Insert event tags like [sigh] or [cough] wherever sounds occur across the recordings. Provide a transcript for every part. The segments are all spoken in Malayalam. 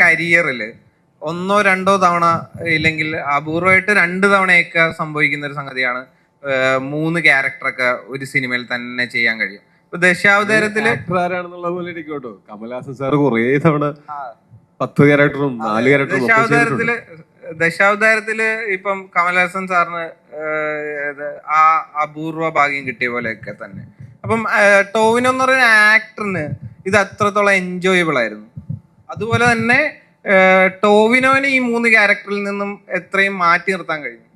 കരിയറിൽ ഒന്നോ രണ്ടോ തവണ ഇല്ലെങ്കിൽ അപൂർവമായിട്ട് രണ്ട് തവണയൊക്കെ സംഭവിക്കുന്ന ഒരു സംഗതിയാണ് മൂന്ന് ക്യാരക്ടറൊക്കെ ഒരു സിനിമയിൽ തന്നെ ചെയ്യാൻ കഴിയും. ഇപ്പൊ ദശാവതാരത്തിൽ ആരാണെന്നുള്ള പോലെ കേട്ടോ. സാർ കുറേ തവണ പത്ത് ക്യാരക്ടറും നാല് ക്യാരക്ടറും ഒക്കെ ചെയ്തിട്ടുണ്ട്. ദശാവതാരത്തിൽ ദശാവതാരത്തിൽ ഇപ്പം കമൽഹാസൻ സാറിന് ആ അപൂർവ ഭാഗ്യം കിട്ടിയ പോലെയൊക്കെ തന്നെ. അപ്പം ഏർ, ടോവിനോ എന്ന് പറയുന്ന ആക്ടറിന് ഇത് അത്രത്തോളം എൻജോയബിൾ ആയിരുന്നു. അതുപോലെ തന്നെ ടോവിനോനെ ഈ മൂന്ന് ക്യാരക്ടറിൽ നിന്നും എത്രയും മാറ്റി നിർത്താൻ കഴിഞ്ഞു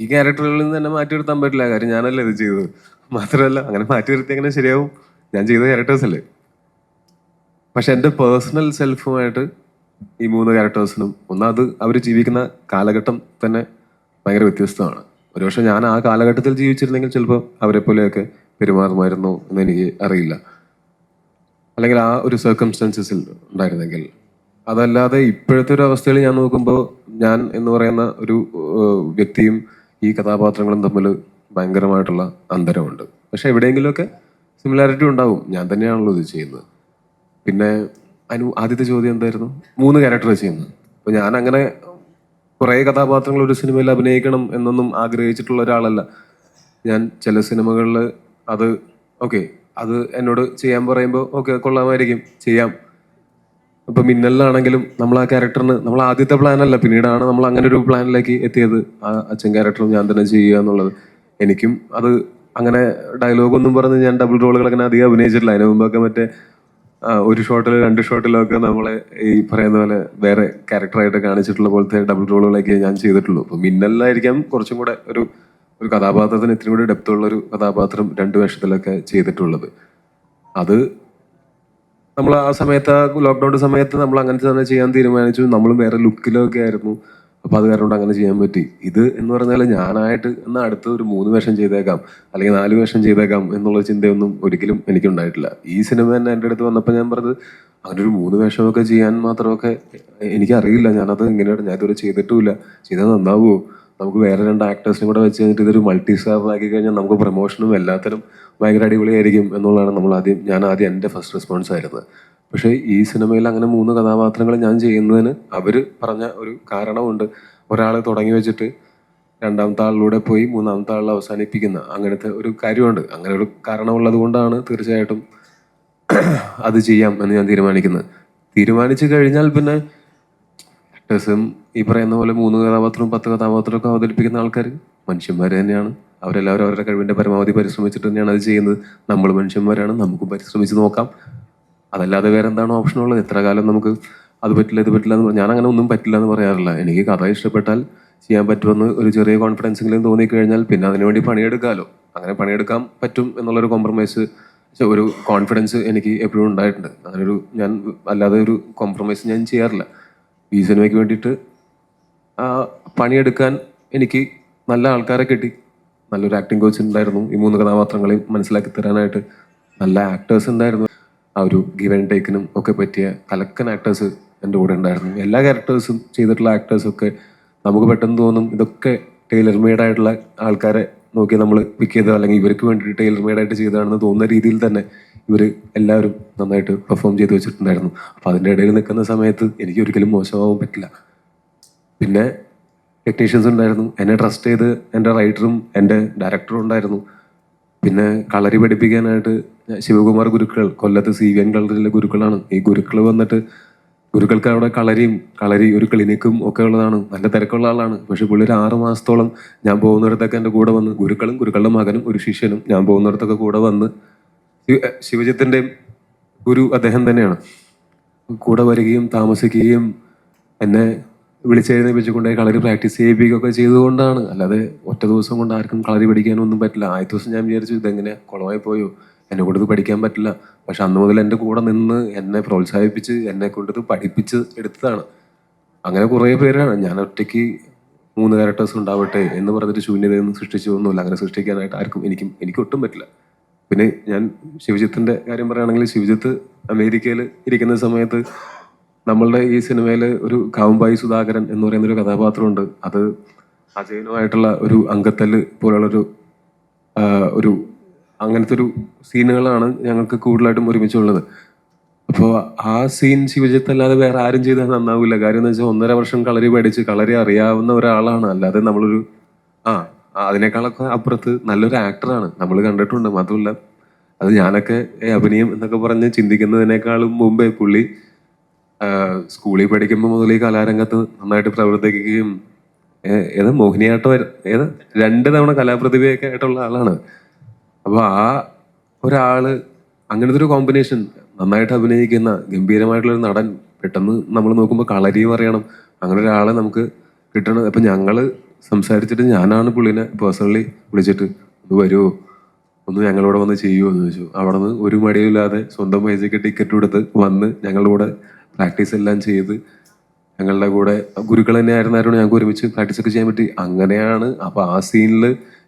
ഈ ക്യാരക്ടറുകളിൽ നിന്ന് തന്നെ മാറ്റി നിർത്താൻ പറ്റില്ല. കാര്യം ഞാനല്ലേ ഇത് ചെയ്തത്. മാത്രമല്ല അങ്ങനെ മാറ്റി നിർത്തി എങ്ങനെ ശരിയാവും? ഞാൻ ചെയ്ത ക്യാരക്ടേഴ്സ് അല്ലേ? പക്ഷെ എന്റെ പേഴ്സണൽ സെൽഫുമായിട്ട് ഈ മൂന്ന് ക്യാരക്ടേഴ്സിനും ഒന്നത് അവർ ജീവിക്കുന്ന കാലഘട്ടം തന്നെ ഭയങ്കര വ്യത്യസ്തമാണ്. ഒരുപക്ഷെ ഞാൻ ആ കാലഘട്ടത്തിൽ ജീവിച്ചിരുന്നെങ്കിൽ ചിലപ്പോൾ അവരെ പോലെയൊക്കെ പെരുമാറുമായിരുന്നു എന്ന് എനിക്ക് അറിയില്ല. അല്ലെങ്കിൽ ആ ഒരു സർക്കംസ്റ്റൻസസിൽ ഉണ്ടായിരുന്നെങ്കിൽ. അതല്ലാതെ ഇപ്പോഴത്തെ ഒരു അവസ്ഥയിൽ ഞാൻ നോക്കുമ്പോൾ ഞാൻ എന്ന് പറയുന്ന ഒരു വ്യക്തിയും ഈ കഥാപാത്രങ്ങളും തമ്മിൽ ഭയങ്കരമായിട്ടുള്ള അന്തരമുണ്ട്. പക്ഷെ എവിടെയെങ്കിലുമൊക്കെ സിമിലാരിറ്റി ഉണ്ടാവും. ഞാൻ തന്നെയാണല്ലോ ഇത് ചെയ്യുന്നത്. പിന്നെ അനു ആദ്യത്തെ ചോദ്യം എന്തായിരുന്നു? മൂന്ന് ക്യാരക്ടർ ചെയ്യുന്നത്. അപ്പോൾ ഞാൻ അങ്ങനെ കുറേ കഥാപാത്രങ്ങൾ ഒരു സിനിമയിൽ അഭിനയിക്കണം എന്നൊന്നും ആഗ്രഹിച്ചിട്ടുള്ള ഒരാളല്ല. ഞാൻ ചില സിനിമകളിൽ അത് ഓക്കെ അത് എന്നോട് ചെയ്യാൻ പറയുമ്പോൾ ഓക്കെ കൊള്ളാമായിരിക്കും ചെയ്യാം. ഇപ്പൊ മിന്നലിലാണെങ്കിലും നമ്മൾ ആ ക്യാരക്ടറിന് നമ്മൾ ആദ്യത്തെ പ്ലാനല്ല പിന്നീടാണ് നമ്മൾ അങ്ങനെ ഒരു പ്ലാനിലേക്ക് എത്തിയത് ആ അച്ഛൻ ക്യാരക്ടറും ഞാൻ തന്നെ ചെയ്യുക എന്നുള്ളത്. എനിക്കും അത് അങ്ങനെ ഡയലോഗ് ഒന്നും പറഞ്ഞ് ഞാൻ ഡബിൾ റോളുകൾ അങ്ങനെ അധികം അഭിനയിച്ചിട്ടില്ല. അതിന് മുമ്പൊക്കെ മറ്റേ ഒരു ഷോട്ടിൽ രണ്ട് ഷോട്ടിലൊക്കെ നമ്മളെ ഈ പറയുന്ന പോലെ വേറെ ക്യാരക്ടറായിട്ട് കാണിച്ചിട്ടുള്ള പോലത്തെ ഡബിൾ റോളുകളൊക്കെ ഞാൻ ചെയ്തിട്ടുള്ളൂ. അപ്പൊ മിന്നലിലായിരിക്കാം കുറച്ചും കൂടെ ഒരു ഒരു കഥാപാത്രത്തിന് ഇത്തിരി കൂടി ഡെപ്ത് ഉള്ള ഒരു കഥാപാത്രം രണ്ട് വേഷത്തിലൊക്കെ ചെയ്തിട്ടുള്ളത്. അത് നമ്മൾ ആ സമയത്ത് ആ ലോക്ക്ഡൌൺ സമയത്ത് നമ്മൾ അങ്ങനെ തന്നെ ചെയ്യാൻ തീരുമാനിച്ചു. നമ്മൾ വേറെ ലുക്കിലൊക്കെ ആയിരുന്നു. അപ്പം അത് കാരണം അങ്ങനെ ചെയ്യാൻ പറ്റി. ഇത് എന്ന് പറഞ്ഞാൽ ഞാനായിട്ട് എന്നാൽ അടുത്ത ഒരു മൂന്ന് വേഷം ചെയ്തേക്കാം അല്ലെങ്കിൽ നാല് വേഷം ചെയ്തേക്കാം എന്നുള്ള ചിന്തയൊന്നും ഒരിക്കലും എനിക്കുണ്ടായിട്ടില്ല. ഈ സിനിമ തന്നെ എന്റെ അടുത്ത് വന്നപ്പോൾ ഞാൻ പറഞ്ഞത് അങ്ങനെ ഒരു മൂന്ന് വേഷമൊക്കെ ചെയ്യാൻ മാത്രമൊക്കെ എനിക്കറിയില്ല. ഞാനത് ഇങ്ങനെയാണ് ഞാൻ ഇതുവരെ ചെയ്തിട്ടുമില്ല. ചെയ്താൽ നന്നാവുമോ നമുക്ക് വേറെ രണ്ട് ആക്ടേഴ്സിനും കൂടെ വെച്ച് കഴിഞ്ഞിട്ട് ഇതൊരു മൾട്ടി സ്റ്റാർ ആക്കി കഴിഞ്ഞാൽ നമുക്ക് പ്രൊമോഷനും എല്ലാത്തിനും ഭയങ്കര അടിപൊളിയായിരിക്കും എന്നുള്ളതാണ് നമ്മൾ ആദ്യം ഞാൻ ആദ്യം എന്റെ ഫസ്റ്റ് റെസ്പോൺസ് ആയിരുന്നത്. പക്ഷേ ഈ സിനിമയിൽ അങ്ങനെ മൂന്ന് കഥാപാത്രങ്ങൾ ഞാൻ ചെയ്യുന്നതിന് അവർ പറഞ്ഞ ഒരു കാരണമുണ്ട്. ഒരാൾ തുടങ്ങി വെച്ചിട്ട് രണ്ടാമത്തെ ആളിലൂടെ പോയി മൂന്നാമത്തെ ആളിൽ അവസാനിപ്പിക്കുന്ന അങ്ങനത്തെ ഒരു കാര്യമുണ്ട്. അങ്ങനെ ഒരു കാരണമുള്ളത് കൊണ്ടാണ് തീർച്ചയായിട്ടും അത് ചെയ്യാം എന്ന് ഞാൻ തീരുമാനിക്കുന്നത്. തീരുമാനിച്ചു കഴിഞ്ഞാൽ പിന്നെ ആക്ടേഴ്സും ഈ പറയുന്ന പോലെ മൂന്ന് കഥാപാത്രവും പത്ത് കഥാപാത്രവും ഒക്കെ അവതരിപ്പിക്കുന്ന ആൾക്കാർ മനുഷ്യന്മാർ തന്നെയാണ്. അവരെല്ലാവരും അവരുടെ കഴിവിന്റെ പരമാവധി പരിശ്രമിച്ചിട്ട് തന്നെയാണ് അത് ചെയ്യുന്നത്. നമ്മൾ മനുഷ്യന്മാരാണ് നമുക്ക് പരിശ്രമിച്ച് നോക്കാം. അതല്ലാതെ വേറെ എന്താണോ ഓപ്ഷൻ ഉള്ളത്? എത്ര കാലം നമുക്ക് അത് പറ്റില്ല ഇത് പറ്റില്ല എന്ന് ഞാൻ അങ്ങനെ ഒന്നും പറ്റില്ല എന്ന് പറയാറില്ല. എനിക്ക് കഥ ഇഷ്ടപ്പെട്ടാൽ ചെയ്യാൻ പറ്റുമെന്ന് ഒരു ചെറിയ കോൺഫിഡൻസെങ്കിലും തോന്നിക്കഴിഞ്ഞാൽ പിന്നെ അതിനുവേണ്ടി പണിയെടുക്കാമല്ലോ അങ്ങനെ പണിയെടുക്കാൻ പറ്റും എന്നുള്ളൊരു കോംപ്രമൈസ് ഒരു കോൺഫിഡൻസ് എനിക്ക് എപ്പോഴും ഉണ്ടായിട്ടുണ്ട്. അങ്ങനെ ഒരു ഞാൻ അല്ലാതെ ഒരു കോംപ്രമൈസ് ഞാൻ ചെയ്യാറില്ല. ഈ സിനിമയ്ക്ക് വേണ്ടിയിട്ട് പണിയെടുക്കാൻ എനിക്ക് നല്ല ആൾക്കാരെ കിട്ടി. നല്ലൊരു ആക്ടിംഗ് കോച്ച് ഉണ്ടായിരുന്നു. ഈ മൂന്ന് കഥാപാത്രങ്ങളെയും മനസ്സിലാക്കി തരാനായിട്ട് നല്ല ആക്ടേഴ്സ് ഉണ്ടായിരുന്നു. ആ ഒരു ഗിവ് ആൻഡ് ടേക്കിനും ഒക്കെ പറ്റിയ കലക്കൻ ആക്ടേഴ്സ് എന്റെ കൂടെ ഉണ്ടായിരുന്നു. എല്ലാ ക്യാരക്ടേഴ്സും ചെയ്തിട്ടുള്ള ആക്ടേഴ്സൊക്കെ നമുക്ക് പെട്ടെന്ന് തോന്നും ഇതൊക്കെ ടൈലർ മെയ്ഡ് ആയിട്ടുള്ള ആൾക്കാരെ നോക്കി നമ്മൾ പിക്ക് ചെയ്തോ അല്ലെങ്കിൽ ഇവർക്ക് വേണ്ടി ടൈലർ മെയ്ഡായിട്ട് ചെയ്തതാണെന്ന് തോന്നുന്ന രീതിയിൽ തന്നെ ഇവർ എല്ലാവരും നന്നായിട്ട് പെർഫോം ചെയ്ത് വെച്ചിട്ടുണ്ടായിരുന്നു. അപ്പോൾ അതിന്റെ ഇടയിൽ നിൽക്കുന്ന സമയത്ത് എനിക്ക് ഒരിക്കലും മോശമാവാൻ പറ്റില്ല. പിന്നെ ടെക്നീഷ്യൻസ് ഉണ്ടായിരുന്നു. എന്നെ ട്രസ്റ്റ് ചെയ്ത് എന്റെ റൈറ്ററും എന്റെ ഡയറക്ടറും ഉണ്ടായിരുന്നു. പിന്നെ കളരി പഠിപ്പിക്കാനായിട്ട് ശിവകുമാർ ഗുരുക്കൾ കൊല്ലത്ത് സി വി എൻ കളറിലെ ഗുരുക്കളാണ്. ഈ ഗുരുക്കൾ വന്നിട്ട് ഗുരുക്കൾക്ക് അവിടെ കളരിയും കളരി ഒരു ക്ലിനിക്കും ഒക്കെ ഉള്ളതാണ്. നല്ല തിരക്കുള്ള ആളാണ്. പക്ഷെ പുള്ളി ഒരു ആറ് മാസത്തോളം ഞാൻ പോകുന്നിടത്തൊക്കെ എന്റെ കൂടെ വന്ന് ഗുരുക്കളും ഗുരുക്കളുടെ മകനും ഒരു ശിഷ്യനും ഞാൻ പോകുന്നിടത്തൊക്കെ കൂടെ വന്ന് ശിവ- ശിവജിത്തിന്റെയും ഗുരു അദ്ദേഹം തന്നെയാണ്. കൂടെ വരികയും താമസിക്കുകയും എന്നെ വിളിച്ചെഴുന്നേപ്പിച്ചുകൊണ്ട് കളരി പ്രാക്ടീസ് ചെയ്യിപ്പിക്കുകയൊക്കെ ചെയ്തുകൊണ്ടാണ്. അല്ലാതെ ഒറ്റ ദിവസം കൊണ്ട് ആർക്കും കളരി പഠിക്കാനൊന്നും പറ്റില്ല. ആദ്യ ദിവസം ഞാൻ വിചാരിച്ചു ഇതെങ്ങനെ കുളമായി പോയോ എന്നെ കൊണ്ട് ഇത് പഠിക്കാൻ പറ്റില്ല. പക്ഷെ അന്ന് മുതൽ എന്റെ കൂടെ നിന്ന് എന്നെ പ്രോത്സാഹിപ്പിച്ച് എന്നെ കൊണ്ടത് പഠിപ്പിച്ച് എടുത്തതാണ്. അങ്ങനെ കുറേ പേരാണ്. ഞാൻ ഒറ്റയ്ക്ക് മൂന്ന് ക്യാരക്ടേഴ്സ് ഉണ്ടാവട്ടെ എന്ന് പറഞ്ഞിട്ട് ശൂന്യതയൊന്നും സൃഷ്ടിച്ചതൊന്നുമില്ല. അങ്ങനെ സൃഷ്ടിക്കാനായിട്ട് ആർക്കും എനിക്കും എനിക്ക് ഒട്ടും പറ്റില്ല. പിന്നെ ഞാൻ ശിവജിത്തിന്റെ കാര്യം പറയുകയാണെങ്കിൽ ശിവജിത്ത് അമേരിക്കയിൽ ഇരിക്കുന്ന സമയത്ത് നമ്മളുടെ ഈ സിനിമയിൽ ഒരു കാവുംബായി സുധാകരൻ എന്ന് പറയുന്ന ഒരു കഥാപാത്രമുണ്ട്. അത് അജയനുമായിട്ടുള്ള ഒരു അംഗത്തൽ പോലുള്ളൊരു ഒരു അങ്ങനത്തെ ഒരു സീനുകളാണ് ഞങ്ങൾക്ക് കൂടുതലായിട്ടും ഒരുമിച്ചുള്ളത്. അപ്പോൾ ആ സീൻ ശിവജിത്ത് അല്ലാതെ വേറെ ആരും ചെയ്താൽ നന്നാവില്ല കാര്യം എന്ന് വെച്ചാൽ ഒന്നര വർഷം കളരി പഠിച്ച് കളരി അറിയാവുന്ന ഒരാളാണ്. അല്ലാതെ നമ്മളൊരു ആ അതിനേക്കാളൊക്കെ അപ്പുറത്ത് നല്ലൊരു ആക്ടറാണ്. നമ്മൾ കണ്ടിട്ടുണ്ട്. മാത്രമല്ല അത് ഞാനൊക്കെ അഭിനയം എന്നൊക്കെ പറഞ്ഞ് ചിന്തിക്കുന്നതിനേക്കാളും മുമ്പേ പുള്ളി സ്കൂളിൽ പഠിക്കുമ്പോൾ മുതൽ ഈ കലാരംഗത്ത് നന്നായിട്ട് പ്രവർത്തിക്കുകയും ഏത് മോഹിനിയാട്ടം ഏത് രണ്ട് തവണ കലാപ്രതിഭയൊക്കെ ആയിട്ടുള്ള ആളാണ്. അപ്പോൾ ആ ഒരാൾ അങ്ങനത്തെ ഒരു കോമ്പിനേഷൻ നന്നായിട്ട് അഭിനയിക്കുന്ന ഗംഭീരമായിട്ടുള്ള ഒരു നടൻ പെട്ടെന്ന് നമ്മൾ നോക്കുമ്പോൾ കളരിയും അറിയണം. അങ്ങനെ ഒരാളെ നമുക്ക് കിട്ടണം. അപ്പം ഞങ്ങൾ സംസാരിച്ചിട്ട് ഞാനാണ് പുള്ളിനെ പേഴ്സണലി വിളിച്ചിട്ട് ഒന്ന് വരുമോ ഒന്ന് ഞങ്ങളോട് വന്ന് ചെയ്യുമോ എന്ന് ചോദിച്ചു. അവിടെ നിന്ന് ഒരു മടിയില്ലാതെ സ്വന്തം പൈസയ്ക്ക് ടിക്കറ്റ് എടുത്ത് വന്ന് ഞങ്ങളുടെ കൂടെ പ്രാക്ടീസ് എല്ലാം ചെയ്ത് ഞങ്ങളുടെ കൂടെ ഗുരുക്കൾ തന്നെ ആയിരുന്നായിരുന്നു ഞങ്ങൾക്ക് ഒരുമിച്ച് പ്രാക്ടീസ് ഒക്കെ ചെയ്യാൻ പറ്റി. അങ്ങനെയാണ്. അപ്പോൾ ആ സീനിൽ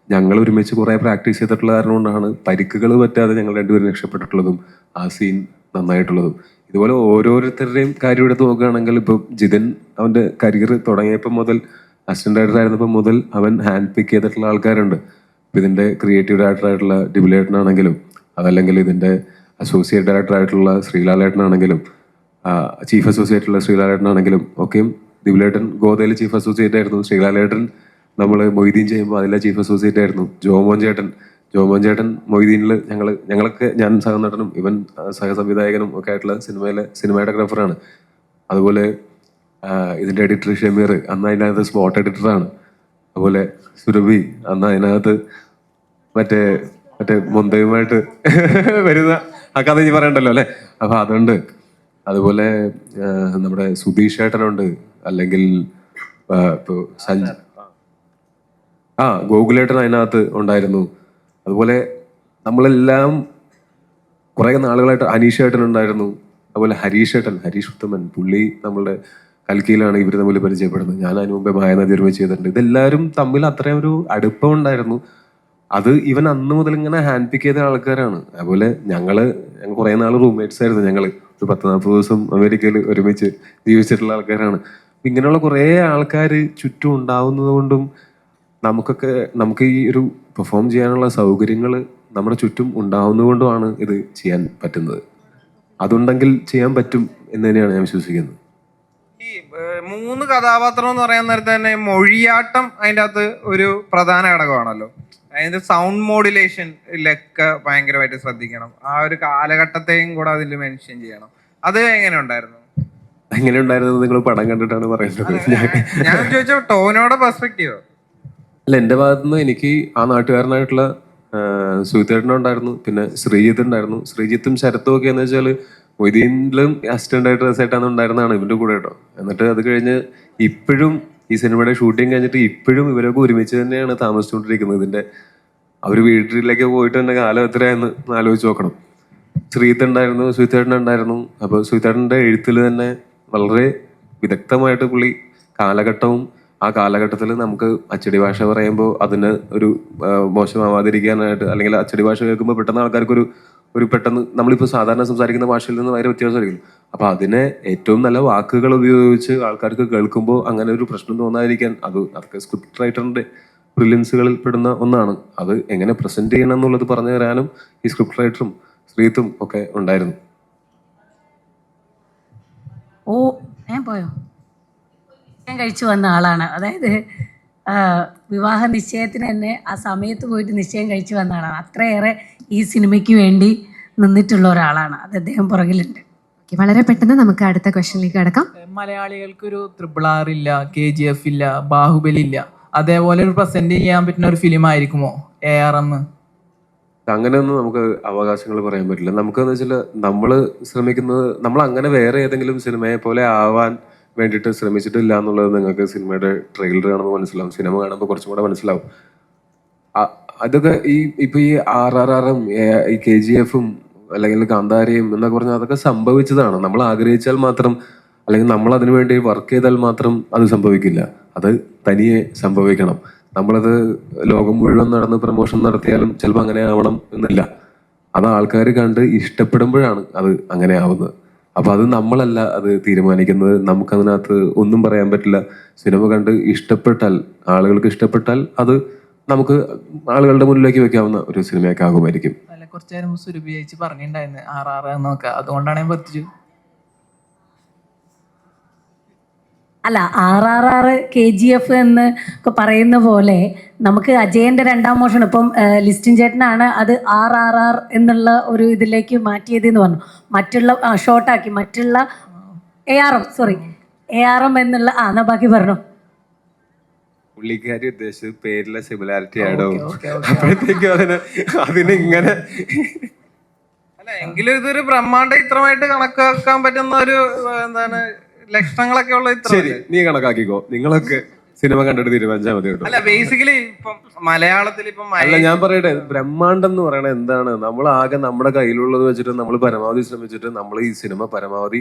ഞങ്ങൾ ഒരുമിച്ച് കുറേ പ്രാക്ടീസ് ചെയ്തിട്ടുള്ള കാരണം കൊണ്ടാണ് പരിക്കുകൾ പറ്റാതെ ഞങ്ങൾ രണ്ടുപേരും രക്ഷപ്പെട്ടിട്ടുള്ളതും ആ സീൻ നന്നായിട്ടുള്ളതും. ഇതുപോലെ ഓരോരുത്തരുടെയും കാര്യം എടുത്ത് നോക്കുകയാണെങ്കിൽ ഇപ്പൊ ജിതൻ അവന്റെ കരിയർ തുടങ്ങിയപ്പോൾ മുതൽ അസിസ്റ്റന്റ് ഡയറക്ടർ ആയിരുന്നപ്പോൾ മുതൽ അവൻ ഹാൻഡ് പിക്ക് ചെയ്തിട്ടുള്ള ആൾക്കാരുണ്ട്. ഇതിന്റെ ക്രിയേറ്റീവ് ഡയറക്ടർ ആയിട്ടുള്ള ഡിബിലേട്ടനാണെങ്കിലും അതല്ലെങ്കിൽ ഇതിന്റെ അസോസിയേറ്റ് ഡയറക്ടർ ആയിട്ടുള്ള ശ്രീലാലേട്ടനാണെങ്കിലും ചീഫ് അസോസിയേറ്റ് ഉള്ള ശ്രീലാലേട്ടനാണെങ്കിലും ഒക്കെയും ദിബിലേട്ടൻ ഗോതയിൽ ചീഫ് അസോസിയേറ്റ് ആയിരുന്നു. ശ്രീലാലേട്ടൻ നമ്മൾ മൊയ്തീൻ ചെയ്യുമ്പോൾ അതിലെ ചീഫ് അസോസിയേറ്റ് ആയിരുന്നു ജോമോൻ ചേട്ടൻ. ജോമോൻ ചേട്ടൻ മൊയ്തീനിൽ ഞങ്ങൾ ഞങ്ങളൊക്കെ ഞാൻ സഹനടനും ഇവൻ സഹസംവിധായകനും ഒക്കെ ആയിട്ടുള്ള സിനിമയിലെ സിനിമാറ്റോഗ്രാഫറാണ്. അതുപോലെ ഇതിന്റെ എഡിറ്റർ ഷമീർ അന്ന് അതിനകത്ത് സ്പോട്ട് എഡിറ്ററാണ് അതുപോലെ സുരഭി അന്ന് അതിനകത്ത് മറ്റേ മറ്റേ മുന്തയുമായിട്ട് [laughs] വരുന്ന ആ കഥ ഇനി പറയണ്ടല്ലോ അല്ലേ? അപ്പോൾ അതുണ്ട്. അതുപോലെ നമ്മുടെ സുധീഷ് ഏട്ടനുണ്ട്. അല്ലെങ്കിൽ ഇപ്പോൾ ഇപ്പൊ സഞ്ജ ആ ഗോകുലേട്ടൻ അതിനകത്ത് ഉണ്ടായിരുന്നു. അതുപോലെ നമ്മളെല്ലാം കുറെ നാളുകളായിട്ട് അനീഷ് ഏട്ടൻ ഉണ്ടായിരുന്നു. അതുപോലെ ഹരീഷ് ഏട്ടൻ ഹരീഷ് ഉത്തമൻ പുള്ളി നമ്മളുടെ കൽക്കിയിലാണ് ഇവർ തമ്മിൽ പരിചയപ്പെടുന്നത്. ഞാൻ അതിന് മുമ്പേ മായനദി ഒരുമിച്ച് ചെയ്തിട്ടുണ്ട്. ഇതെല്ലാവരും തമ്മിൽ അത്രയും ഒരു അടുപ്പം ഉണ്ടായിരുന്നു. അത് ഇവൻ അന്ന് മുതൽ ഇങ്ങനെ ഹാൻഡ് പിക്ക് ചെയ്ത ആൾക്കാരാണ്. അതുപോലെ ഞങ്ങൾ ഞങ്ങൾ കുറെ നാൾ റൂംമേറ്റ്സ് ആയിരുന്നു ഞങ്ങൾ ഒരു പത്ത് നാൽപ്പത് ദിവസം അമേരിക്കയിൽ ഒരുമിച്ച് ജീവിച്ചിട്ടുള്ള ആൾക്കാരാണ്. ഇങ്ങനെയുള്ള കുറേ ആൾക്കാർ ചുറ്റും ഉണ്ടാവുന്നത് കൊണ്ടും നമുക്കൊക്കെ നമുക്ക് ഈ ഒരു പെർഫോം ചെയ്യാനുള്ള സൗകര്യങ്ങൾ നമ്മുടെ ചുറ്റും ഉണ്ടാവുന്നതുകൊണ്ടുമാണ് ഇത് ചെയ്യാൻ പറ്റുന്നത്. അതുണ്ടെങ്കിൽ ചെയ്യാൻ പറ്റും എന്ന് തന്നെയാണ് ഞാൻ വിശ്വസിക്കുന്നത്. ഈ മൂന്ന് കഥാപാത്രം എന്ന് പറയാൻ നേരത്തെ തന്നെ മൊഴിയാട്ടം അതിന്റെ അകത്ത് ഒരു പ്രധാന ഘടകമാണല്ലോ. അതിന്റെ സൗണ്ട് മോഡുലേഷനിലൊക്കെ ഭയങ്കരമായിട്ട് ശ്രദ്ധിക്കണം. ആ ഒരു കാലഘട്ടത്തെയും കൂടെ അതിൽ മെൻഷൻ ചെയ്യണം. അത് എങ്ങനെ ഉണ്ടായിരുന്നു? എങ്ങനെ ഉണ്ടായിരുന്നത് നിങ്ങൾ പടം കണ്ടിട്ടാണ് പറയുന്നത്. ഞാൻ- ഞാൻ ചോദിച്ച ടോനോടെ പെർസ്പെക്റ്റീവ് അല്ല എന്റെ ഭാഗത്തുനിന്ന് എനിക്ക് ആ നാട്ടുകാരനായിട്ടുള്ള സുഹിത്തേട്ടനും ഉണ്ടായിരുന്നു പിന്നെ ശ്രീജിത്ത് ഉണ്ടായിരുന്നു ശ്രീജിത്തും ശരത്തും ഒക്കെ എന്ന് വെച്ചാൽ മൊയ്തീനിലും അസിസ്റ്റന്റ് ആയിട്ട് ആയിട്ടാണ് ഉണ്ടായിരുന്നതാണ് ഇവന്റെ കൂടെ കേട്ടോ. എന്നിട്ട് അത് കഴിഞ്ഞ് ഇപ്പോഴും ഈ സിനിമയുടെ ഷൂട്ടിംഗ് കഴിഞ്ഞിട്ട് ഇപ്പോഴും ഇവരൊക്കെ ഒരുമിച്ച് തന്നെയാണ് താമസിച്ചുകൊണ്ടിരിക്കുന്നത്. ഇതിന്റെ അവർ വീട്ടിലേക്ക് പോയിട്ട് തന്നെ കാലം എത്രയാന്ന് ആലോചിച്ച് നോക്കണം. ശ്രീത്ത് ഉണ്ടായിരുന്നു സുഹിത്തേട്ടൻ ഉണ്ടായിരുന്നു അപ്പോൾ സുഹിത്തേട്ടന്റെ എഴുത്തിൽ തന്നെ വളരെ വിദഗ്ധമായിട്ട് പുള്ളി കാലഘട്ടവും ആ കാലഘട്ടത്തിൽ നമുക്ക് അച്ചടി ഭാഷ പറയുമ്പോൾ അതിന് ഒരു മോശമാവാതിരിക്കാനായിട്ട് അല്ലെങ്കിൽ അച്ചടി ഭാഷ കേൾക്കുമ്പോൾ പെട്ടെന്ന് ആൾക്കാർക്കൊരു ഒരു പെട്ടെന്ന് നമ്മളിപ്പോൾ സാധാരണ സംസാരിക്കുന്ന ഭാഷയിൽ നിന്ന് വളരെ വ്യത്യാസമായിരിക്കും അപ്പോൾ അതിനെ ഏറ്റവും നല്ല വാക്കുകൾ ഉപയോഗിച്ച് ആൾക്കാർക്ക് കേൾക്കുമ്പോൾ അങ്ങനെ ഒരു പ്രശ്നം തോന്നാതിരിക്കാൻ അത് അതൊക്കെ സ്ക്രിപ്റ്റ് റൈറ്ററിന്റെ ബ്രില്യൻസുകളിൽ പെടുന്ന ഒന്നാണ്. അത് എങ്ങനെ പ്രസന്റ് ചെയ്യണം എന്നുള്ളത് പറഞ്ഞു തരാനും ഈ സ്ക്രിപ്റ്റ് റൈറ്ററും ശ്രീത്തും ഒക്കെ ഉണ്ടായിരുന്നു. ഓ ഞാൻ പോയോ? നിശ്ചയം കഴിച്ചു വന്ന ആളാണ്. അതായത് വിവാഹ നിശ്ചയത്തിന് തന്നെ ആ സമയത്ത് പോയിട്ട് നിശ്ചയം കഴിച്ചു വന്ന ആളാണ്. അത്രയേറെ ഈ സിനിമയ്ക്ക് വേണ്ടി നിന്നിട്ടുള്ള ഒരാളാണ്. അത് അദ്ദേഹം പുറകിലുണ്ട്. ഓക്കേ, വളരെ പെട്ടെന്ന് നമുക്ക് അടുത്ത ക്വസ്റ്റനിലേക്ക് കിടക്കാം. മലയാളികൾക്ക് ഒരു ത്രിപിൾ ആർ ഇല്ല കെ ജി എഫ് ഇല്ല ബാഹുബലി ഇല്ല. അതേപോലെ ഒരു പ്രസന്റ് ചെയ്യാൻ പറ്റുന്ന ഒരു ഫിലിം ആയിരിക്കുമോ? എ ആർ എം അങ്ങനെയൊന്നും നമുക്ക് അവകാശങ്ങൾ പറയാൻ പറ്റില്ല. നമുക്കെന്ന് വെച്ചാൽ നമ്മൾ ശ്രമിക്കുന്നത് നമ്മൾ അങ്ങനെ വേറെ ഏതെങ്കിലും സിനിമയെ പോലെ ആവാൻ വേണ്ടിയിട്ട് ശ്രമിച്ചിട്ടില്ല എന്നുള്ളത് നിങ്ങൾക്ക് സിനിമയുടെ ട്രെയിലർ കാണുമ്പോൾ മനസ്സിലാവും. സിനിമ കാണുമ്പോൾ കുറച്ചും കൂടെ മനസ്സിലാവും. അതൊക്കെ ഈ ഇപ്പൊ ഈ ആർ ആർ ആറും ഈ കെ ജി എഫും അല്ലെങ്കിൽ കാന്താരയും എന്നൊക്കെ പറഞ്ഞാൽ അതൊക്കെ സംഭവിച്ചതാണ്. നമ്മൾ ആഗ്രഹിച്ചാൽ മാത്രം അല്ലെങ്കിൽ നമ്മൾ അതിനു വേണ്ടി വർക്ക് ചെയ്താൽ മാത്രം അത് സംഭവിക്കില്ല. അത് തനിയെ സംഭവിക്കണം. നമ്മളത് ലോകം മുഴുവൻ നടന്ന് പ്രമോഷൻ നടത്തിയാലും ചിലപ്പോൾ അങ്ങനെ ആവണം എന്നില്ല. അത് ആൾക്കാർ കണ്ട് ഇഷ്ടപ്പെടുമ്പോഴാണ് അത് അങ്ങനെ ആവുന്നത്. അപ്പൊ അത് നമ്മളല്ല അത് തീരുമാനിക്കുന്നത്. നമുക്കതിനകത്ത് ഒന്നും പറയാൻ പറ്റില്ല. സിനിമ കണ്ട് ഇഷ്ടപ്പെട്ടാൽ ആളുകൾക്ക് ഇഷ്ടപ്പെട്ടാൽ അത് നമുക്ക് ആളുകളുടെ മുന്നിലേക്ക് വെക്കാവുന്ന ഒരു സിനിമയൊക്കെ ആകുമായിരിക്കും. കുറച്ച് നേരം സുരഭി പറഞ്ഞിട്ടുണ്ടായിരുന്നു എന്നൊക്കെ. അതുകൊണ്ടാണ് ഞാൻ പറ്റിച്ചു അല്ല R R R K G F എന്ന് ഒക്കെ പറയുന്ന പോലെ നമുക്ക് അജയന്റെ രണ്ടാം മോഷൻ ഇപ്പം ലിസ്റ്റിൻ ചേട്ടനാണ് അത് ആർ ആർ ആർ എന്നുള്ള ഒരു ഇതിലേക്ക് മാറ്റിയത് എന്ന് പറഞ്ഞു. മറ്റുള്ള ഷോർട്ടാക്കി മറ്റുള്ള A R M sorry A R M എന്നുള്ള ആ എന്നാ ബാക്കി പറഞ്ഞു. പുള്ളിക്കാരി ഉദ്ദേശിച്ചത് പേരിലെ സിമിലാരിറ്റി ആണോ അപ്പോഴത്തേക്കും അതിന് അതിന് ഇങ്ങനെ അല്ല എങ്കിലും ഇതൊരു ബ്രഹ്മാണ്ട ചിത്രമായിട്ട് കണക്കാക്കാൻ പറ്റുന്ന ഒരു എന്താണ് ലക്ഷണങ്ങളൊക്കെ ഉള്ള ശരി നീ കണക്കാക്കിക്കോ. നിങ്ങളൊക്കെ സിനിമ കണ്ടിട്ട് തീരുമാനിച്ചാൽ മതി കേട്ടോ. അല്ല ബേസിക്കലി ഇപ്പം മലയാളത്തിൽ ഇപ്പം അല്ല ഞാൻ പറയട്ടെ ബ്രഹ്മാണ്ടം എന്ന് പറയണത് എന്താണ്? നമ്മൾ ആകെ നമ്മുടെ കയ്യിലുള്ളത് വെച്ചിട്ട് നമ്മൾ പരമാവധി ശ്രമിച്ചിട്ട് നമ്മൾ ഈ സിനിമ പരമാവധി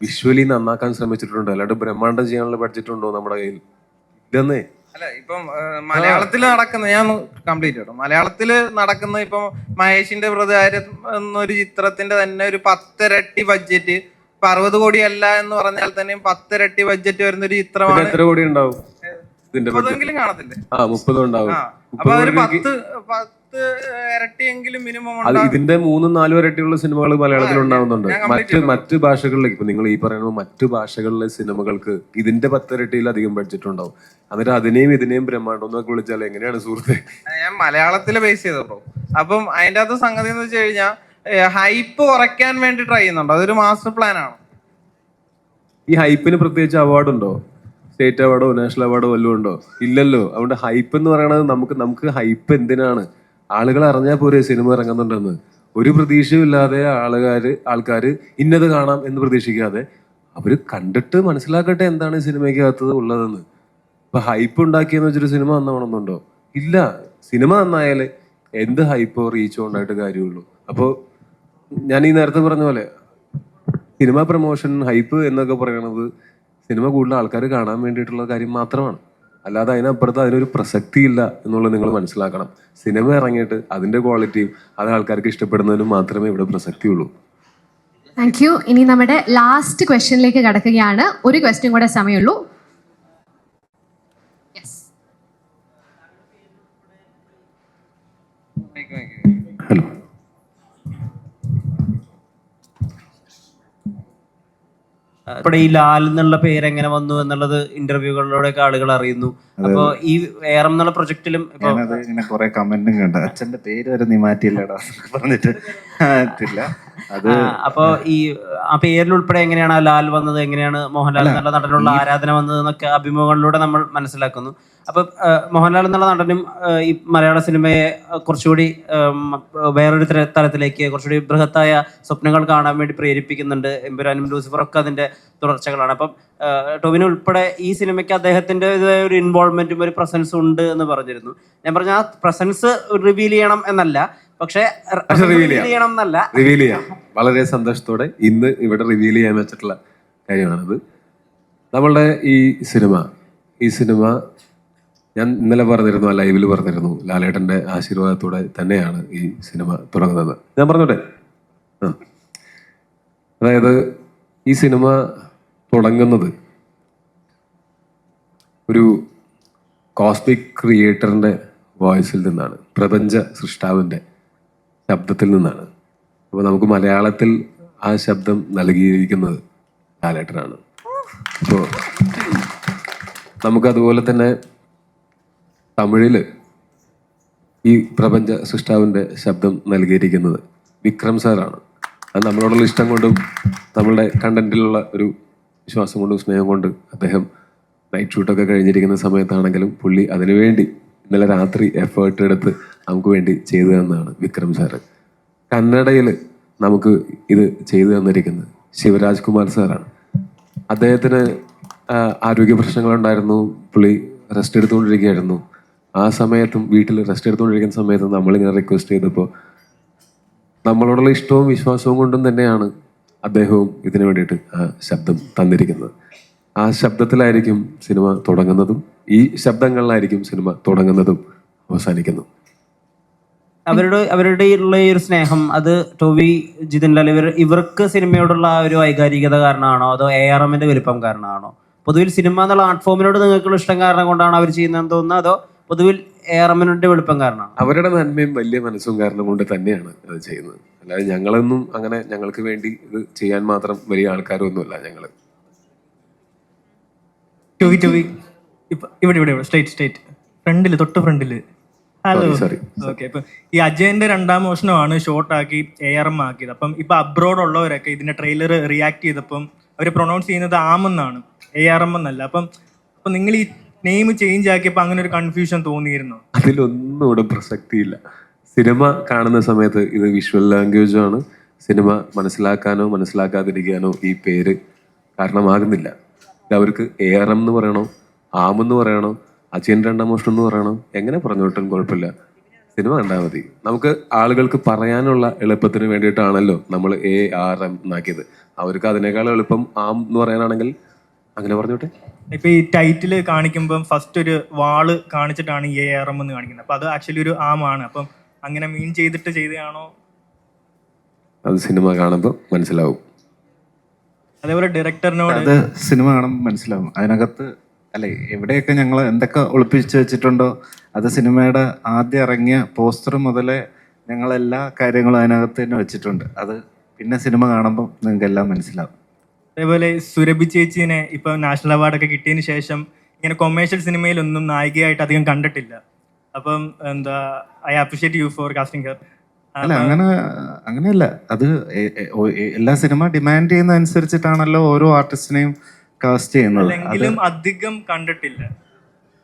വിഷ്വലി നന്നാക്കാൻ ശ്രമിച്ചിട്ടുണ്ട്. അല്ലാണ്ട് ബ്രഹ്മാണ്ടം ചെയ്യാനുള്ള ബഡ്ജറ്റ് ഉണ്ടോ നമ്മുടെ കയ്യിൽ? ഇതെന്നേ അല്ല ഇപ്പം മലയാളത്തിൽ നടക്കുന്ന ഞാൻ കംപ്ലീറ്റ് ചെയ്യണം മലയാളത്തിൽ നടക്കുന്ന ഇപ്പം മഹേഷിന്റെ പ്രതികാരം എന്നൊരു ചിത്രത്തിന്റെ തന്നെ ഒരു പത്തിരട്ടി ബഡ്ജറ്റ് ഇപ്പൊ അറുപത് കോടി അല്ല എന്ന് പറഞ്ഞാൽ തന്നെയും പത്തിരട്ടി ബഡ്ജറ്റ് വരുന്ന ഒരു ചിത്രമാണ്. എത്ര കോടി ഉണ്ടാവും? മുപ്പതെങ്കിലും കാണത്തില്ലേ? ആ അപ്പൊ പത്ത് പത്ത് ഇരട്ടിയെങ്കിലും മിനിമം അത് ഇതിന്റെ മൂന്നും നാലും ഇരട്ടിയുള്ള സിനിമകൾ മലയാളത്തിൽ ഉണ്ടാവുന്നുണ്ട്. മറ്റ് മറ്റ് ഭാഷകളിലേക്ക് ഇപ്പൊ നിങ്ങൾ ഈ പറയുന്ന മറ്റു ഭാഷകളിലെ സിനിമകൾക്ക് ഇതിന്റെ പത്തിരട്ടിയിലധികം ബഡ്ജറ്റ് ഉണ്ടാവും. എന്നിട്ട് അതിനെയും ഇതിനെയും ബ്രഹ്മാണ്ടം എന്നൊക്കെ വിളിച്ചാൽ എങ്ങനെയാണ് സുഹൃത്തെ? ഞാൻ മലയാളത്തിൽ ബേസ് ചെയ്ത അപ്പം അതിന്റെ അകത്ത് സംഗതി എന്ന് വെച്ച് കഴിഞ്ഞാൽ ഹൈപ്പ് കുറയ്ക്കാൻ വേണ്ടി ട്രൈ ചെയ്യുന്നുണ്ട്. അതൊരു മാസ്റ്റർ പ്ലാൻ ആണ്. ഈ ഹൈപ്പിന് പ്രത്യേകിച്ച് അവാർഡ് ഉണ്ടോ? സ്റ്റേറ്റ് അവാർഡോ നാഷണൽ അവാർഡോ വല്ലതും ഉണ്ടോ? ഇല്ലല്ലോ. അതുകൊണ്ട് ഹൈപ്പ് എന്ന് പറയുന്നത് നമുക്ക് നമുക്ക് ഹൈപ്പ് എന്തിനാണ്? ആളുകൾ അറിഞ്ഞാൽ പോരെ സിനിമ ഇറങ്ങുന്നുണ്ടെന്ന്. ഒരു പ്രതീക്ഷയും ഇല്ലാതെ ആളുകാർ ആൾക്കാർ ഇന്നത് കാണാം എന്ന് പ്രതീക്ഷിക്കാതെ അവർ കണ്ടിട്ട് മനസ്സിലാക്കട്ടെ എന്താണ് ഈ സിനിമയ്ക്കകത്ത് ഉള്ളതെന്ന്. ഇപ്പൊ ഹൈപ്പ് ഉണ്ടാക്കിയെന്ന് വെച്ചിട്ട് സിനിമ നന്നാവണമെന്നുണ്ടോ? ഇല്ല. സിനിമ നന്നായാലേ എന്ത് ഹൈപ്പോ റീച്ചോ ഉണ്ടായിട്ട് കാര്യമുള്ളൂ. അപ്പോൾ ഞാൻ ഈ നേരത്തെ പറഞ്ഞ പോലെ സിനിമ പ്രൊമോഷൻ ഹൈപ്പ് എന്നൊക്കെ പറയുന്നത് സിനിമ കൂടുതൽ ആൾക്കാർ കാണാൻ വേണ്ടിയിട്ടുള്ള കാര്യം മാത്രമാണ്. അല്ലാതെ അതിനപ്പുറത്ത് അതിനൊരു പ്രസക്തി ഇല്ല എന്നുള്ളത് നിങ്ങൾ മനസ്സിലാക്കണം. സിനിമ ഇറങ്ങിയിട്ട് അതിന്റെ ക്വാളിറ്റിയും അത് ആൾക്കാർക്ക് ഇഷ്ടപ്പെടുന്നതിനും മാത്രമേ ഇവിടെ പ്രസക്തിയുള്ളൂ. താങ്ക് യു ഇനി നമ്മുടെ ലാസ്റ്റ് ക്വസ്റ്റ്യനിലേക്ക് കടക്കുകയാണ്. ഒരു ക്വസ്റ്റ്യൻ കൂടെ സമയമുള്ളൂ. ഇപ്പോൾ ഈ ലാൽ എന്നുള്ള പേര് എങ്ങനെ വന്നു എന്നുള്ളത് ഇന്റർവ്യൂകളിലൂടെ ആളുകൾ അറിയുന്നു. അപ്പൊ ഈ ഏറം എന്നുള്ള പ്രൊജക്റ്റിലും ഇങ്ങനെ കുറെ കമന്റും കണ്ട. അച്ഛന്റെ പേര് വരെ നീ മാറ്റിയില്ലടാ പറഞ്ഞിട്ട് അപ്പൊ ഈ ആ പേരിൽ ഉൾപ്പെടെ എങ്ങനെയാണ് ലാൽ വന്നത്? എങ്ങനെയാണ് മോഹൻലാൽ എന്നുള്ള നടനുള്ള ആരാധന വന്നത് എന്നൊക്കെ അഭിമുഖങ്ങളിലൂടെ നമ്മൾ മനസ്സിലാക്കുന്നു. അപ്പൊ മോഹൻലാൽ എന്നുള്ള നടനും ഈ മലയാള സിനിമയെ കുറച്ചുകൂടി വേറൊരു തരത്തിലേക്ക് തലത്തിലേക്ക് കുറച്ചുകൂടി ബൃഹത്തായ സ്വപ്നങ്ങൾ കാണാൻ വേണ്ടി പ്രേരിപ്പിക്കുന്നുണ്ട് എമ്പുരാനും ലൂസിഫറൊക്കെ അതിന്റെ തുടർച്ചകളാണ്. അപ്പം ടൊവിനോ ഉൾപ്പെടെ ഈ സിനിമയ്ക്ക് അദ്ദേഹത്തിന്റെ ഒരു ഇൻവോൾവ്മെന്റും ഒരു പ്രസൻസും ഉണ്ട് എന്ന് പറഞ്ഞിരുന്നു. ഞാൻ പറഞ്ഞ ആ പ്രസൻസ് റിവീൽ ചെയ്യണം എന്നല്ല പക്ഷേ റിവീൽ ചെയ്യണം എന്നല്ല റിവീൽ ചെയ്യാം. വളരെ സന്തോഷത്തോടെ ഇന്ന് ഇവിടെ റിവീൽ ചെയ്യാൻ വെച്ചിട്ടുള്ള കാര്യമാണത്. നമ്മളുടെ ഈ സിനിമ ഈ സിനിമ ഞാൻ ഇന്നലെ പറഞ്ഞിരുന്നു ആ ലൈവിൽ പറഞ്ഞിരുന്നു. ലാലേട്ടന്റെ ആശീർവാദത്തോടെ തന്നെയാണ് ഈ സിനിമ തുടങ്ങുന്നത്. ഞാൻ പറഞ്ഞോട്ടെ? അതായത് ഈ സിനിമ തുടങ്ങുന്നത് ഒരു കോസ്മിക് ക്രിയേറ്ററിന്റെ വോയിസിൽ നിന്നാണ്. പ്രപഞ്ച സൃഷ്ടാവിന്റെ ശബ്ദത്തിൽ നിന്നാണ്. അപ്പോൾ നമുക്ക് മലയാളത്തിൽ ആ ശബ്ദം നൽകിയിരിക്കുന്നത് ലാലേട്ടനാണ്. അപ്പോൾ നമുക്കതുപോലെ തന്നെ തമിഴിൽ ഈ പ്രപഞ്ച സൃഷ്ടാവിന്റെ ശബ്ദം നൽകിയിരിക്കുന്നത് വിക്രം സാറാണ്. അത് നമ്മളോടുള്ള ഇഷ്ടം കൊണ്ടും നമ്മളുടെ കണ്ടന്റിലുള്ള ഒരു വിശ്വാസം കൊണ്ടും സ്നേഹം കൊണ്ട് അദ്ദേഹം നൈറ്റ് ഷൂട്ടൊക്കെ കഴിഞ്ഞിരിക്കുന്ന സമയത്താണെങ്കിലും പുള്ളി അതിനുവേണ്ടി ഇന്നലെ രാത്രി എഫേർട്ട് എടുത്ത് നമുക്ക് വേണ്ടി ചെയ്തു തന്നതാണ് വിക്രം സാറ്. കന്നഡയിൽ നമുക്ക് ഇത് ചെയ്തു തന്നിരിക്കുന്നത് ശിവരാജ് കുമാർ സാറാണ്. അദ്ദേഹത്തിന് ആരോഗ്യ പ്രശ്നങ്ങളുണ്ടായിരുന്നു പുള്ളി റെസ്റ്റ് എടുത്തുകൊണ്ടിരിക്കുകയായിരുന്നു. ആ സമയത്തും വീട്ടിൽ റെസ്റ്റ് എടുത്തുകൊണ്ടിരിക്കുന്ന സമയത്തും നമ്മളിങ്ങനെ റിക്വസ്റ്റ് ചെയ്തപ്പോൾ നമ്മളോടുള്ള ഇഷ്ടവും വിശ്വാസവും കൊണ്ടും തന്നെയാണ് അദ്ദേഹവും ഇതിനു വേണ്ടിയിട്ട് ആ ശബ്ദം തന്നിരിക്കുന്നത്. ആ ശബ്ദത്തിലായിരിക്കും സിനിമ തുടങ്ങുന്നതും ഈ ശബ്ദങ്ങളിലായിരിക്കും സിനിമ തുടങ്ങുന്നതും അവസാനിക്കുന്നതും അവരുടെ അവരുടെ ഉള്ള ഈ ഒരു സ്നേഹം അത് ടോവി ജിതിൻ ലാൽ ഇവർ ഇവർക്ക് സിനിമയോടുള്ള ആ ഒരു വൈകാരികത കാരണമാണോ? അതോ എ ആർ എമ്മിന്റെ വലിപ്പം കാരണമാണോ? പൊതുവിൽ സിനിമ എന്നുള്ള ആർട്ട് ഫോമിനോട് നിങ്ങൾക്കുള്ള ഇഷ്ടം കാരണം കൊണ്ടാണ് അവർ ചെയ്യുന്നതെന്ന് തോന്നുന്നത്? അതോ പൊതുവിൽ എ ആർ എമ്മിനോട് വെളുപ്പം കാരണമാണ്? അവരുടെ നന്മയും വലിയ മനസ്സും കാരണം കൊണ്ട് തന്നെയാണ് അത് ചെയ്യുന്നത്. അല്ലാതെ ഞങ്ങളൊന്നും അങ്ങനെ ഞങ്ങൾക്ക് വേണ്ടി ഇത് ചെയ്യാൻ മാത്രം വലിയ ആൾക്കാരൊന്നുമല്ല ഞങ്ങൾ ടോവി ടോവി. ഇവിടെ ഇവിടെ ഇവിടെ. സ്ട്രേറ്റ് സ്ട്രേറ്റ് ഫ്രണ്ടിൽ തൊട്ട് ഫ്രണ്ടിൽ ഹലോ ഓക്കെ ഇപ്പൊ ഈ അജയന്റെ രണ്ടാം മോഷണമാണ് ഷോർട്ട് ആക്കി എ ആർ എം ആക്കിയത്. അപ്പം ഇപ്പൊ അബ്രോഡ് ഉള്ളവരൊക്കെ ഇതിന്റെ ട്രെയിലർ റിയാക്ട് ചെയ്തപ്പം അവർ പ്രൊണൗൺസ് ചെയ്യുന്നത് ആമെന്നാണ് എ ആർ എം എന്നല്ല. അപ്പം അപ്പൊ നിങ്ങൾ ഈ നെയിം ചേഞ്ച് ആക്കിയപ്പോൾ അങ്ങനെ ഒരു കൺഫ്യൂഷൻ തോന്നിയിരുന്നു? അതിലൊന്നും ഇവിടെ പ്രസക്തിയില്ല. സിനിമ കാണുന്ന സമയത്ത് ഇത് വിഷ്വൽ ലാംഗ്വേജ് ആണ്. സിനിമ മനസ്സിലാക്കാനോ മനസ്സിലാക്കാതിരിക്കാനോ ഈ പേര് കാരണമാകുന്നില്ല. അവർക്ക് എ ആർ എം എന്ന് പറയണോ? ആമെന്ന് പറയണോ? അച്ഛൻ രണ്ടാം മോഷണം എന്ന് പറയണം. എങ്ങനെ പറഞ്ഞോട്ടും കുഴപ്പമില്ല. സിനിമ കണ്ടാൽ മതി. നമുക്ക് ആളുകൾക്ക് പറയാനുള്ള എളുപ്പത്തിന് വേണ്ടിയിട്ടാണല്ലോ നമ്മൾ എ ആർ എം എന്നാക്കിയത് അവർക്ക് അതിനേക്കാൾ എളുപ്പം ആം എന്ന് പറയാനാണെങ്കിൽ അങ്ങനെ പറഞ്ഞോട്ടെ ഇപ്പൊ ഈ ടൈറ്റിൽ കാണിക്കുമ്പോൾ ഫസ്റ്റ് ഒരു വാൾ കാണിച്ചിട്ടാണ് എ ആർ എം എന്ന് കാണിക്കുന്നത്. അപ്പൊ അത് ആക്ച്വലി ഒരു ആം ആണ്. അപ്പം അങ്ങനെ മീൻ ചെയ്തിട്ട് ചെയ്തതാണോ? അത് സിനിമ കാണുമ്പോൾ മനസ്സിലാവും. അതേപോലെ ഡയറക്ടറിനോട് അത് സിനിമ കാണുമ്പോൾ മനസ്സിലാവും. അതിനകത്ത് അല്ലെ എവിടെയൊക്കെ ഞങ്ങൾ എന്തൊക്കെ ഒളിപ്പിച്ചു വെച്ചിട്ടുണ്ടോ അത് സിനിമയുടെ ആദ്യം ഇറങ്ങിയ പോസ്റ്റർ മുതലേ ഞങ്ങൾ എല്ലാ കാര്യങ്ങളും അതിനകത്ത് തന്നെ വെച്ചിട്ടുണ്ട്. അത് പിന്നെ സിനിമ കാണുമ്പോൾ നിങ്ങൾക്ക് എല്ലാം മനസ്സിലാവും. അതേപോലെ സുരഭി ചേച്ചിനെ ഇപ്പൊ നാഷണൽ അവാർഡൊക്കെ കിട്ടിയതിന് ശേഷം ഇങ്ങനെ കൊമേഴ്ഷ്യൽ സിനിമയിലൊന്നും നായികയായിട്ട് അധികം കണ്ടിട്ടില്ല. അപ്പം എന്താ I appreciate you for casting her അല്ല അങ്ങനെ അങ്ങനെയല്ല. അത് എല്ലാ സിനിമ ഡിമാൻഡ് ചെയ്യുന്ന അനുസരിച്ചിട്ടാണല്ലോ ഓരോ ആർട്ടിസ്റ്റിനെയും കാസ്റ്റ് ചെയ്യുന്നത്. എങ്കിലും അധികം കണ്ടിട്ടില്ല.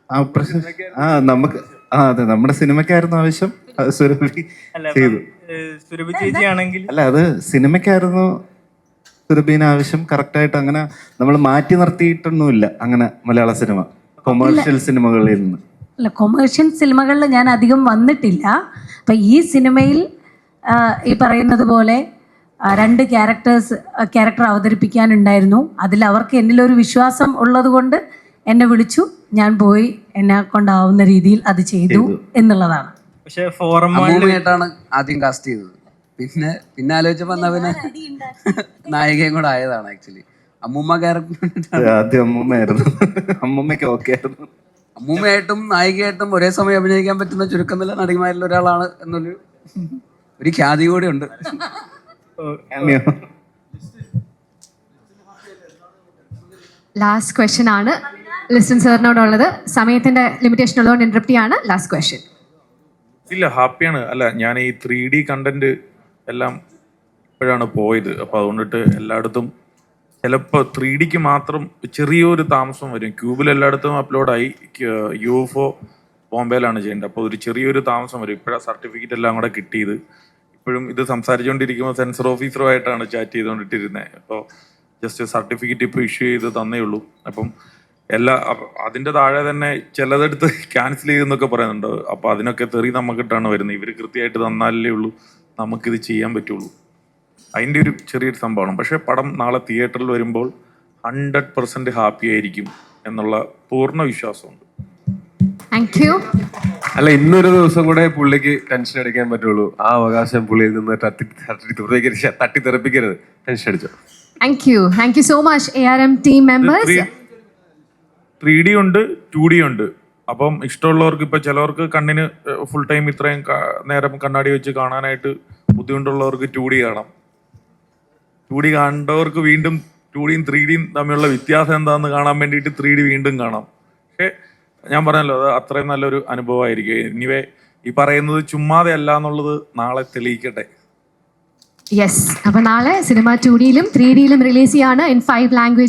ആ പ്രശ്നം ആ നമുക്ക് ആ അതെ നമ്മുടെ സിനിമയ്ക്കായിരുന്നു ആവശ്യം. അത് സുരഭി ചെയ്തു. സുരഭി ചേച്ചി ആണെങ്കിൽ അല്ല അത് സിനിമയ്ക്കായിരുന്നു സുരഭീന് ആവശ്യം. കറക്റ്റായിട്ട് അങ്ങനെ നമ്മൾ മാറ്റി നിർത്തിയിട്ടൊന്നുമില്ല അങ്ങനെ മലയാള സിനിമ. കൊമേഴ്ഷ്യൽ സിനിമകളിൽ നിന്ന്. അല്ല കൊമേഴ്ഷ്യൽ സിനിമകളിൽ ഞാൻ അധികം വന്നിട്ടില്ല. അപ്പം ഈ സിനിമയിൽ ഈ പറയുന്നത് പോലെ രണ്ട് ക്യാരക്ടേഴ്സ് ക്യാരക്ടർ അവതരിപ്പിക്കാനുണ്ടായിരുന്നു. അതിൽ അവർക്ക് എന്നിലൊരു വിശ്വാസം ഉള്ളത് കൊണ്ട് എന്നെ വിളിച്ചു. ഞാൻ പോയി എന്നെ കൊണ്ടാവുന്ന രീതിയിൽ അത് ചെയ്തു എന്നുള്ളതാണ്. പക്ഷേ ആദ്യം കാസ്റ്റ് ചെയ്തത്. പിന്നെ പിന്നെ ആലോചിച്ചപ്പോ എന്നാ പിന്നെ നായികയും കൂടെ ആയതാണ് ആക്ച്വലി അമ്മൂമ്മ ക്യാരക്ടർ ആദ്യം അമ്മൂമ്മയായിരുന്നു. അമ്മൂമ്മയ്ക്ക് ഓക്കെ ആയിരുന്നു. അമ്മൂമ്മയായിട്ടും നായികയായിട്ടും ഒരേ സമയം അഭിനയിക്കാൻ പറ്റുന്ന ചുരുക്കം നല്ല നടിമാരിൽ ഒരാളാണ് എന്നൊരു ഒരു ഖ്യാതി കൂടെ ഉണ്ട്. ലാസ്റ്റ് ക്വസ്റ്റ്യൻ ആണ്. ലിസ്റ്റൻ സാറിനോടുള്ളത് സമയത്തിന്റെ ലിമിറ്റേഷൻ ഉള്ളതുകൊണ്ട് ഇന്റർപ്റ്റ് ചെയ്യാണ്. ലാസ്റ്റ് ക്വസ്റ്റ്യൻ ഇല്ല ഹാപ്പിയാണ്. അല്ല ഞാൻ ഈ ത്രീ ഡി കണ്ടന്റ് എല്ലാം ഇപ്പോഴാണ് പോയത്. അപ്പൊ അതുകൊണ്ടിട്ട് എല്ലായിടത്തും ചിലപ്പോൾ ത്രീ ഡിക്ക് മാത്രം ചെറിയൊരു താമസം വരും. ക്യൂബിൽ എല്ലായിടത്തും അപ്ലോഡായി യു എഫ് ഒ ബോംബെയിലാണ് ചെയ്യേണ്ടത്. അപ്പോൾ ഒരു ചെറിയൊരു താമസം വരും. ഇപ്പോഴാണ് സർട്ടിഫിക്കറ്റ് എല്ലാം കൂടെ കിട്ടിയത്. ഇപ്പോഴും ഇത് സംസാരിച്ചുകൊണ്ടിരിക്കുമ്പോൾ സെൻസർ ഓഫീസറുമായിട്ടാണ് ചാറ്റ് ചെയ്തുകൊണ്ടിട്ടിരുന്നത് അപ്പോൾ ജസ്റ്റ് സർട്ടിഫിക്കറ്റ് ഇപ്പോൾ ഇഷ്യൂ ചെയ്ത് തന്നേ ഉള്ളൂ. അപ്പം എല്ലാ അതിന്റെ താഴെ തന്നെ ചിലതെടുത്ത് ക്യാൻസൽ ചെയ്തെന്നൊക്കെ പറയുന്നുണ്ട്. അപ്പോൾ അതിനൊക്കെ തെറി നമുക്കിട്ടാണ് വരുന്നത്. ഇവർ കൃത്യമായിട്ട് തന്നാലേ ഉള്ളൂ. നമുക്കിത് ചെയ്യാൻ പറ്റുള്ളൂ. അതിന്റെ ഒരു ചെറിയൊരു സംഭവമാണ്. പക്ഷേ പടം നാളെ തിയേറ്ററിൽ വരുമ്പോൾ ഹൺഡ്രഡ് പെർസെന്റ് ഹാപ്പി ആയിരിക്കും എന്നുള്ള പൂർണ വിശ്വാസമുണ്ട്. താങ്ക് യു അല്ല ഇന്നൊരു ദിവസം കൂടെ പുള്ളിക്ക് ടെൻഷൻ അടിക്കാൻ പറ്റുള്ളൂ. ആ അവകാശം പുള്ളിയിൽ നിന്ന് തട്ടി തട്ടി ടെൻഷൻ അടിച്ചോ. Thank you thank you so much A R M team members three D ഉണ്ട് ടു ഡി ഉണ്ട്. അപ്പം ഇഷ്ടമുള്ളവർക്ക് ഇപ്പൊ ചിലവർക്ക് കണ്ണിന് ഫുൾ ടൈം ഇത്രയും നേരം കണ്ണാടി വെച്ച് കാണാനായിട്ട് ബുദ്ധിമുട്ടുള്ളവർക്ക് ടു ഡി കാണാം. ടു ഡി കണ്ടവർക്ക് വീണ്ടും ടു ഡിയും ത്രീ ഡിയും തമ്മിലുള്ള വ്യത്യാസം എന്താണെന്ന് കാണാൻ വേണ്ടിയിട്ട് ത്രീ ഡി വീണ്ടും കാണാം. പക്ഷേ ഞാൻ പറഞ്ഞല്ലോ അത് അത്രയും നല്ലൊരു അനുഭവമായിരിക്കും. ഇനിവേ ഈ പറയുന്നത് ചുമ്മാതെ അല്ല എന്നുള്ളത് നാളെ തെളിയിക്കട്ടെ. യെസ് അപ്പൊ നാളെ സിനിമ ടു ഡിയിലും ത്രീ ഡിയിലും റിലീസ് ചെയ്യാണ് ഇൻ ഫൈവ് ലാംഗ്വേജസ്